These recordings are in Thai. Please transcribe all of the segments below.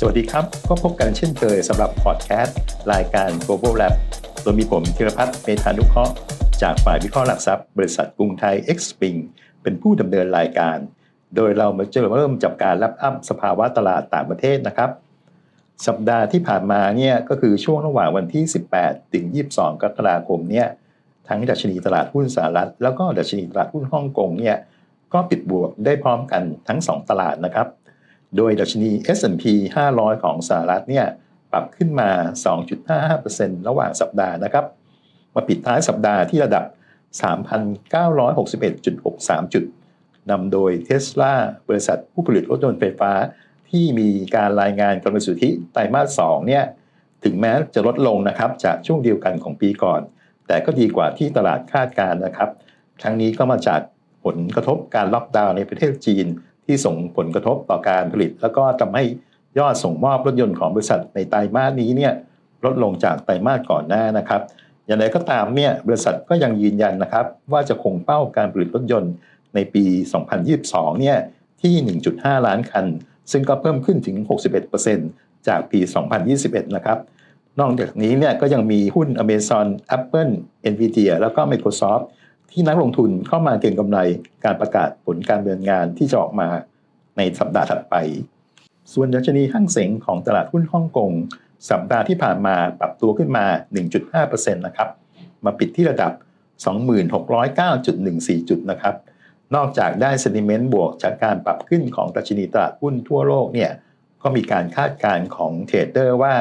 สวัสดีครับ ก็พบกันเช่นเคยสำหรับพอดแคสต์รายการ Global Lab โดยมีผมธีรพัฒน์เมธานุเคราะห์จากฝ่ายวิเคราะห์หลักทรัพย์ บริษัทกรุงไทย X p i n g เป็นผู้ดำเนินรายการ โดยเรามาเจอเริ่มจับการรับอัพสภาวะตลาดต่างประเทศนะครับ สัปดาห์ที่ผ่านมาเนี่ยก็คือช่วงระหว่างวันที่ 18 ถึง 22 กรกฎาคมเนี่ยทั้งดัชนีตลาดหุ้นสหรัฐ แล้วก็ดัชนีตลาดหุ้นฮ่องกงเนี่ยก็ปิดบวกได้พร้อมกันทั้ง 2 ตลาดนะครับ โดยดัชนี S&P 500 ของสหรัฐเนี่ยปรับขึ้นมา 2.55%ระหว่างสัปดาห์นะครับ มาปิดท้ายสัปดาห์ที่ระดับ 3,961.63 จุดนำโดยเทสลาบริษัทผู้ผลิตรถยนต์ไฟฟ้า ที่มีการรายงานกำไรสุทธิไตรมาส 2 เนี่ยถึงแม้จะลดลงนะครับจากช่วงเดียวกันของปีก่อน แต่ก็ดีกว่าที่ตลาดคาดการนะครับ ทั้งนี้ก็มาจากผลกระทบการล็อกดาวน์ในประเทศจีน ที่ส่งผลกระทบต่อการผลิต แล้วก็ทำให้ยอดส่งมอบรถยนต์ของบริษัทในไตรมาสนี้เนี่ยลดลงจากไตรมาสก่อนหน้านะครับ อย่างไรก็ตามเนี่ยบริษัทก็ยังยืนยันนะครับ ว่าจะคงเป้าการผลิตรถยนต์ในปี 2022 เนี่ยที่ 1.5 ล้านคัน ซึ่งก็เพิ่มขึ้นถึง 61%จากปี 2021 นะครับ นอกจากนี้เนี่ยก็ยังมีหุ้น Amazon Apple Nvidia แล้วก็ Microsoft ที่นักลงทุนเข้ามาเก็งกำไรการประกาศผลการดำเนินงานที่จะออกมาในสัปดาห์ถัดไป ส่วนดัชนีห้างเสงของตลาดหุ้นฮ่องกงสัปดาห์ที่ผ่านมาปรับตัวขึ้นมา 1.5%นะครับ มาปิดที่ระดับ 2609.14 จุดนะครับ นอกจากได้เซนิเมนต์บวกจากการปรับขึ้นของดัชนีตลาดหุ้นทั่วโลกเนี่ยก็มีการคาดการณ์ของเทรดเดอร์ว่า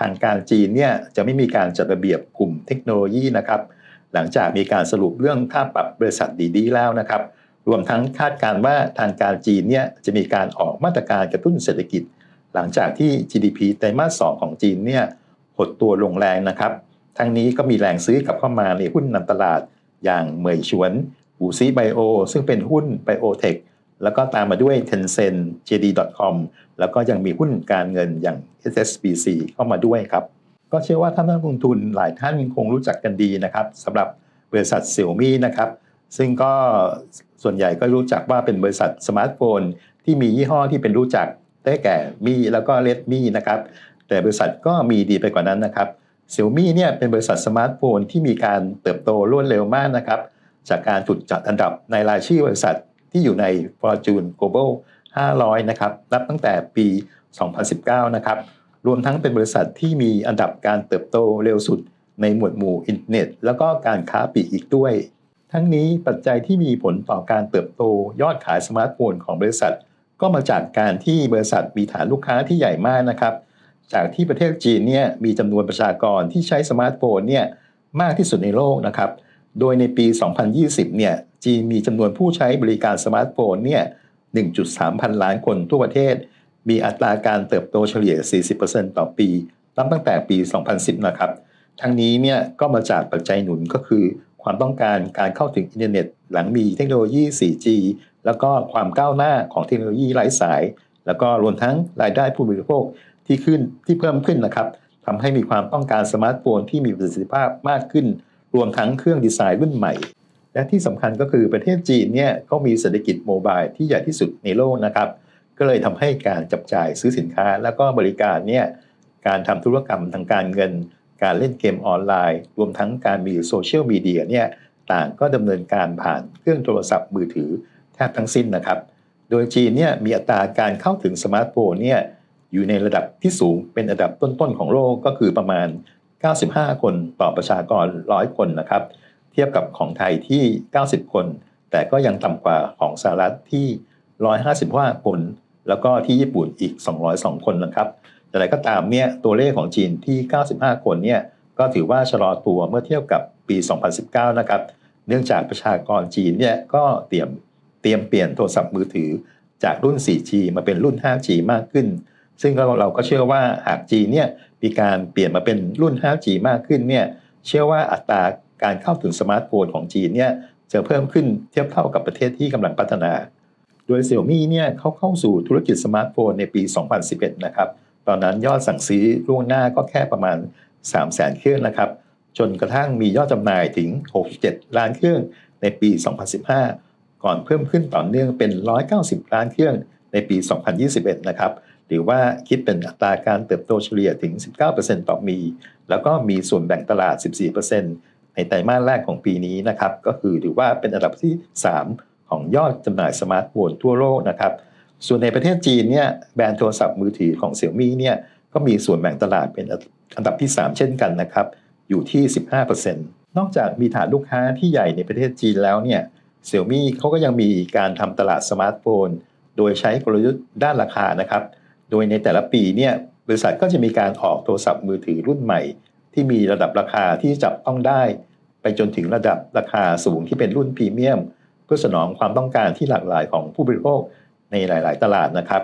ทางการจีนเนี่ยจะไม่มีการจัดระเบียบกลุ่มเทคโนโลยีนะครับ หลังจากมีการสรุปเรื่องค่าปรับบริษัทดีๆแล้วนะครับ รวมทั้งคาดการณ์ว่าทางการจีนเนี่ยจะมีการออกมาตรการกระตุ้นเศรษฐกิจ หลังจากที่ GDP ไตรมาส 2 ของจีนเนี่ยหดตัวลงแรงนะครับ ทั้งนี้ก็มีแรงซื้อกลับเข้ามาในหุ้นนำตลาด อย่างเหมยชวนหูซีไบโอซึ่งเป็นหุ้นไบโอเทคแล้วก็ตามมาด้วย Tencent JD.com แล้วก็ยังมีหุ้นการเงินอย่าง SSBC เข้ามาด้วยครับ ก็เชื่อว่าท่านนักลงทุนหลายท่านคงรู้จักกันดีนะครับสำหรับบริษัทเซี่ยมี่นะครับ ซึ่งก็ส่วนใหญ่ก็รู้จักว่าเป็นบริษัทสมาร์ทโฟน ที่มียี่ห้อที่เป็นรู้จักได้แก่มีแล้วก็เลดมี่นะครับ แต่บริษัทก็มีดีไปกว่านั้นนะครับเซี่ยมี่เนี่ยเป็นบริษัทสมาร์ทโฟนที่มีการเติบโตรวดเร็วมากนะครับ จากการถูกจัดอันดับในรายชื่อบริษัทที่อยู่ใน Fortune Global 500 นะครับ นับตั้งแต่ปี 2019 นะครับ รวมทั้งเป็นบริษัทที่มีอันดับการเติบโตเร็วสุดในหมวดหมู่อินเทอร์เน็ต แล้วก็การค้าปลีกอีกด้วย ทั้งนี้ปัจจัยที่มีผลต่อการเติบโตยอดขายสมาร์ทโฟนของบริษัท ก็มาจากการที่บริษัทมีฐานลูกค้าที่ใหญ่มากนะครับ จากที่ประเทศจีนเนี่ยมีจำนวนประชากรที่ใช้สมาร์ทโฟนเนี่ยมากที่สุดในโลกนะครับ โดยในปี 2020 เนี่ยจีนมีจำนวนผู้ใช้บริการสมาร์ทโฟนเนี่ย 1.3 พันล้านคนทั่วประเทศ มีอัตราการเติบโตเฉลี่ย 40%ต่อปีนับตั้งแต่ปี 2010 นะครับ ทั้งนี้เนี่ยก็มาจากปัจจัยหนุนก็คือ ความต้องการการเข้าถึงอินเทอร์เน็ต หลังมีเทคโนโลยี 4G แล้วก็ความก้าวหน้าของเทคโนโลยีไร้สาย แล้วก็รวมทั้งรายได้ผู้บริโภคที่ขึ้นที่เพิ่มขึ้นนะครับทำให้มีความต้องการสมาร์ทโฟนที่มีประสิทธิภาพมากขึ้น รวมทั้งเครื่องดีไซน์รุ่นใหม่ และที่สำคัญก็คือประเทศจีนเนี่ยเขามีเศรษฐกิจโมบายที่ใหญ่ที่สุดในโลกนะครับ ก็เลยทำให้การจับจ่ายซื้อสินค้า แล้วก็บริการเนี่ยการทำธุรกรรมทางการเงิน การเล่นเกมออนไลน์ รวมทั้งการมีโซเชียลมีเดียเนี่ยต่างก็ดำเนินการผ่านเครื่องโทรศัพท์มือถือแทบทั้งสิ้นนะครับ โดยจีนเนี่ยมีอัตราการเข้าถึงสมาร์ทโฟนเนี่ยอยู่ในระดับที่สูงเป็นระดับต้นๆของโลกก็คือประมาณ 95 คนต่อประชากร 100 คนนะครับ เทียบกับของไทยที่ 90 คน แต่ก็ยังต่ำกว่าของสหรัฐที่ 155 คน แล้วก็ที่ญี่ปุ่นอีก 202 คนนะครับ แต่อะไรก็ตามเนี่ยตัวเลขของจีนที่ 95 คนเนี่ยก็ถือว่าชะลอตัวเมื่อเทียบกับปี 2019 นะครับ เนื่องจากประชากรจีนเนี่ยก็เตรียมเตรียมเปลี่ยนโทรศัพท์มือถือจากรุ่น 4G มาเป็นรุ่น 5G มากขึ้น ซึ่งเราก็เชื่อว่าหากจีนเนี่ยมีการเปลี่ยนมาเป็นรุ่น 5G มากขึ้นเนี่ยเชื่อว่าอัตราการเข้าถึงสมาร์ทโฟนของจีนเนี่ยจะเพิ่มขึ้นเทียบเท่ากับประเทศที่กำลังพัฒนา ดยเซี่ยมี่เนี่ยเขาเข้าสู่ธุรกิจสมาร์ทโฟนในปี 2011 นะครับ ตอนนั้นยอดสั่งซื้อล่วงหน้าก็แค่ประมาณ 3 0 0 0 0 0 เครื่องนะครับ จนกระทั่งมียอดจำหน่ายถึง 67 ล้านเครื่องในปี 2015 ก่อนเพิ่มขึ้นต่อเนื่องเป็น 190 ล้านเครื่องในปี 2021 นะครับ หรือว่าคิดเป็นอัตราการเติบโตเฉลี่ยถึง 19%ต่อปีแล้วก็มีส่วนแบ่งตลาด 14%ในไตรมาสแรกของปีนี้นะครับ ก็คือถือว่าเป็นอันดับที่ 3 ของยอดจำหน่ายสมาร์ทโฟนทั่วโลกนะครับ ส่วนในประเทศจีนเนี่ยแบรนด์โทรศัพท์มือถือของเซี่ยมี่เนี่ยก็มีส่วนแบ่งตลาดเป็นอันดับที่ 3 เช่นกันนะครับ อยู่ที่ 15%นอกจากมีฐานลูกค้าที่ใหญ่ในประเทศจีนแล้วเนี่ยเซี่ยมี่เขาก็ยังมีการทำตลาดสมาร์ทโฟน โดยใช้กลยุทธ์ด้านราคานะครับ โดยในแต่ละปีเนี่ยบริษัทก็จะมีการออกโทรศัพท์มือถือรุ่นใหม่ ที่มีระดับราคาที่จับต้องได้ ไปจนถึงระดับราคาสูงที่เป็นรุ่นพรีเมียม เพื่อสนองความต้องการที่หลากหลายของผู้บริโภคในหลาย ๆ ตลาดนะครับ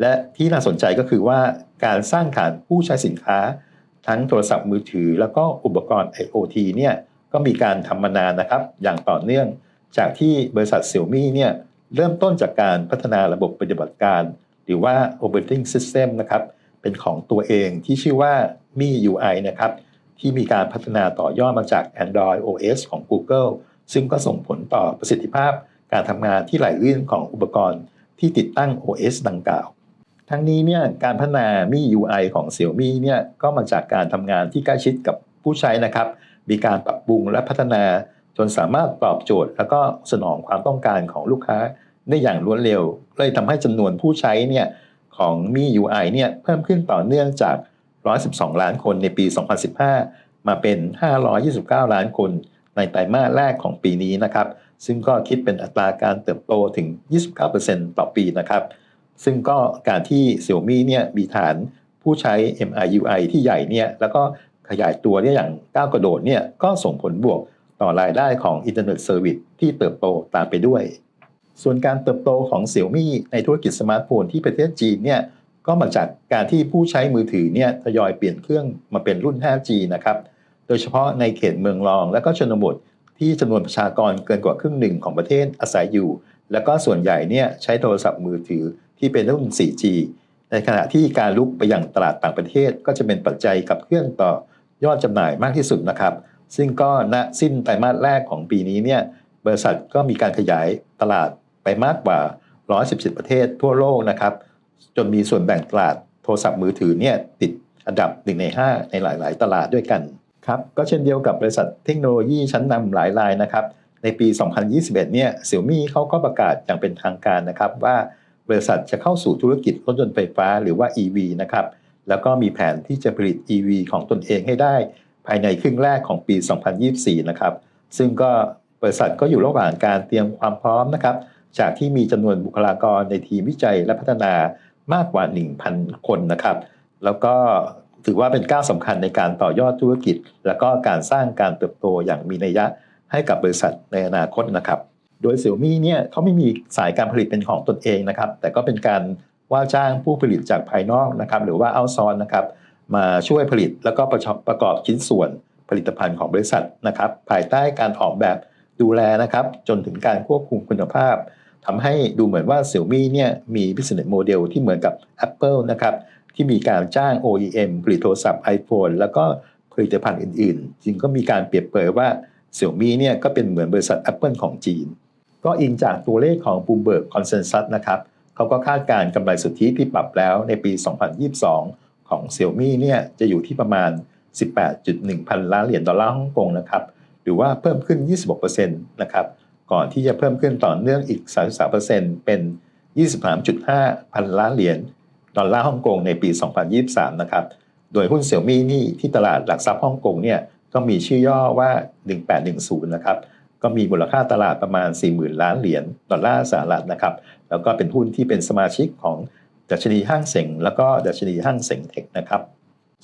และที่น่าสนใจก็คือว่าการสร้างฐานผู้ใช้สินค้า ทั้งโทรศัพท์มือถือ แล้วก็อุปกรณ์ IoT เนี่ยก็มีการทำมานานนะครับ อย่างต่อเนื่อง จากที่บริษัทเซี่ยมี่เนี่ยเริ่มต้นจากการพัฒนาระบบปฏิบัติการ หรือว่า operating system นะครับเป็นของตัวเองที่ชื่อว่า Mi UI นะครับที่มีการพัฒนาต่อยอดมาจาก Android OS ของ Google ซึ่งก็ส่งผลต่อประสิทธิภาพการทำงานที่ไหลลื่นของอุปกรณ์ที่ติดตั้ง OS ดังกล่าว ทั้งนี้เนี่ยการพัฒนา Mi UI ของ Xiaomi เนี่ยก็มาจากการทำงานที่ใกล้ชิดกับผู้ใช้นะครับ มีการปรับปรุงและพัฒนาจนสามารถตอบโจทย์ แล้วก็สนองความต้องการของลูกค้าได้อย่างรวดเร็ว เลยทำให้จำนวนผู้ใช้เนี่ยของ Mi UI เนี่ยเพิ่มขึ้นต่อเนื่องจาก 112 ล้านคนในปี 2015 มาเป็น 529 ล้านคน ในไตรมาสแรกของปีนี้นะครับ ซึ่งก็คิดเป็นอัตราการเติบโตถึง 29%ต่อปีนะครับ ซึ่งก็การที่ Xiaomi เนี่ยมีฐานผู้ใช้ MIUI ที่ใหญ่เนี่ยแล้วก็ขยายตัวเนี่ยอย่างก้าวกระโดดเนี่ยก็ส่งผลบวกต่อรายได้ของอินเทอร์เน็ตเซอร์วิสที่เติบโตตามไปด้วย ส่วนการเติบโตของ Xiaomi ในธุรกิจสมาร์ทโฟนที่ประเทศจีนเนี่ยก็มาจากการที่ผู้ใช้มือถือเนี่ยทยอยเปลี่ยนเครื่องมาเป็นรุ่น 5G นะครับ โดยเฉพาะในเขตเมืองรอง และก็ชนบทที่จำนวนประชากรเกินกว่าครึ่งหนึ่งของประเทศอาศัยอยู่ แล้วก็ส่วนใหญ่เนี่ยใช้โทรศัพท์มือถือที่เป็นรุ่น 4G ในขณะที่การลุกไปยังตลาดต่างประเทศก็จะเป็นปัจจัยกับเครื่องต่อยอดจำหน่ายมากที่สุดนะครับ ซึ่งก็ณสิ้นไตรมาสแรกของปีนี้เนี่ยบริษัทก็มีการขยายตลาดไปมากกว่า 117 ประเทศทั่วโลกนะครับ จนมีส่วนแบ่งตลาดโทรศัพท์มือถือเนี่ยติดอันดับ 1 ใน 5 ในหลาย ๆ ตลาดด้วยกัน ครับก็เช่นเดียวกับบริษัทเทคโนโลยีชั้นนำหลายรายนะครับในปี 2021 เนี่ยเซี่ยมี่เขาก็ประกาศอย่างเป็นทางการนะครับว่าบริษัทจะเข้าสู่ธุรกิจรถยนต์ไฟฟ้าหรือว่า EV นะครับแล้วก็มีแผนที่จะผลิต EV ของตนเองให้ได้ ภายในครึ่งแรกของปี 2024 นะครับซึ่งก็บริษัทก็อยู่ระหว่างการเตรียมความพร้อมนะครับจากที่มีจำนวนบุคลากรในทีมวิจัยและพัฒนามากกว่า 1,000 คนนะครับ แล้วก็ ถือว่าเป็นก้าวสำคัญในการต่อยอดธุรกิจ และก็การสร้างการเติบโตอย่างมีนัยยะให้กับบริษัทในอนาคตนะครับ โดยเซี่ยมี่เนี่ยเขาไม่มีสายการผลิตเป็นของตนเองนะครับ แต่ก็เป็นการว่าจ้างผู้ผลิตจากภายนอกนะครับ หรือว่าเอาซอนนะครับมาช่วยผลิตแล้วก็ประประกอบชิ้นส่วนผลิตภัณฑ์ของบริษัทนะครับ ภายใต้การออกแบบดูแลนะครับ จนถึงการควบคุมคุณภาพทำให้ดูเหมือนว่าเซี่ยมี่เนี่ยมี business model ที่เหมือนกับ Apple นะครับ ที่มีการจ้าง OEM ผลิตโทรศัพท์ iPhone แล้วก็ผลิตภัณฑ์อื่นๆ จึงก็มีการเปรียบเปรยว่าเซี่ยมี่เนี่ยก็เป็นเหมือนบริษัท Apple ของจีน ก็อิงจากตัวเลขของ Bloomberg Consensus นะครับเขาก็คาดการกำไรสุทธิที่ปรับแล้วในปี 2022 ของเซี่ยมี่เนี่ยจะอยู่ที่ประมาณ 18.1 พันล้านเหรียญดอลลาร์ฮ่องกงนะครับหรือว่าเพิ่มขึ้น 26%นะครับก่อนที่จะเพิ่มขึ้นต่อเนื่องอีก 33%เป็น 23.5 พันล้านเหรียญ ดอลลาร์ฮ่องกงในปี 2023 นะครับ โดยหุ้นเสี่ยวมี่นี่ที่ตลาดหลักทรัพย์ฮ่องกงเนี่ยก็มีชื่อย่อว่า 1810 นะครับ ก็มีมูลค่าตลาดประมาณ 40,000 ล้านเหรียญดอลลาร์สหรัฐนะครับ แล้วก็เป็นหุ้นที่เป็นสมาชิกของดัชนีห้างเสงแล้วก็ดัชนีห้างเสงเทคนะครับ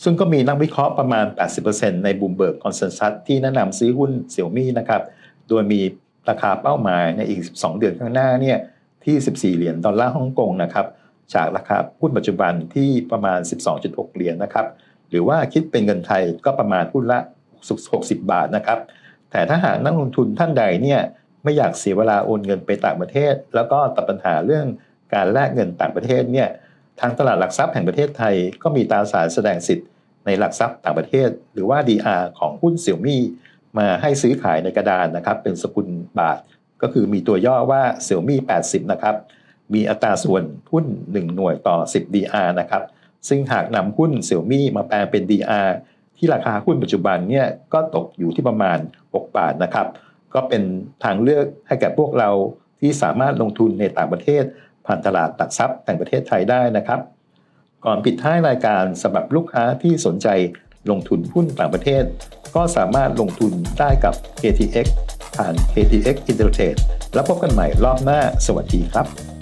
ซึ่งก็มีนักวิเคราะห์ประมาณ 80%ในบูมเบิร์กคอนเซนแซสที่แนะนำซื้อหุ้นเสี่ยวมี่นะครับ โดยมีราคาเป้าหมายในอีก 12 เดือนข้างหน้าเนี่ยที่ 14 เหรียญดอลลาร์ฮ่องกงนะครับ จากราคาหุ้นปัจจุบันที่ประมาณ 12.6 เหรียญนะครับ หรือว่าคิดเป็นเงินไทยก็ประมาณหุ้นละ 60 บาทนะครับ แต่ถ้าหากนักลงทุนท่านใดเนี่ยไม่อยากเสียเวลาโอนเงินไปต่างประเทศ แล้วก็ตัดปัญหาเรื่องการแลกเงินต่างประเทศเนี่ยทางตลาดหลักทรัพย์แห่งประเทศไทยก็มีตราสารแสดงสิทธิ์ในหลักทรัพย์ต่างประเทศ หรือว่า DR ของหุ้นเสี่ยวมี่มาให้ซื้อขายในกระดานนะครับ เป็นสกุลบาท ก็คือมีตัวย่อว่าเสี่ยวมี่80 นะครับ มีอัตราส่วนหุ้น 1 หน่วยต่อ 10 DR นะครับ ซึ่งหากนำหุ้นเสี่ยมี่มาแปลงเป็น DR ที่ราคาหุ้นปัจจุบันเนี่ยก็ตกอยู่ที่ประมาณ 6 บาทนะครับ ก็เป็นทางเลือกให้แก่พวกเราที่สามารถลงทุนในต่างประเทศ ผ่านตลาดหลักทรัพย์แห่งประเทศไทยได้นะครับ ก่อนปิดท้ายรายการสำหรับลูกค้าที่สนใจลงทุนหุ้นต่างประเทศ ก็สามารถลงทุนได้กับ KTX ผ่าน KTX Intertrade แล้วพบกันใหม่รอบหน้า สวัสดีครับ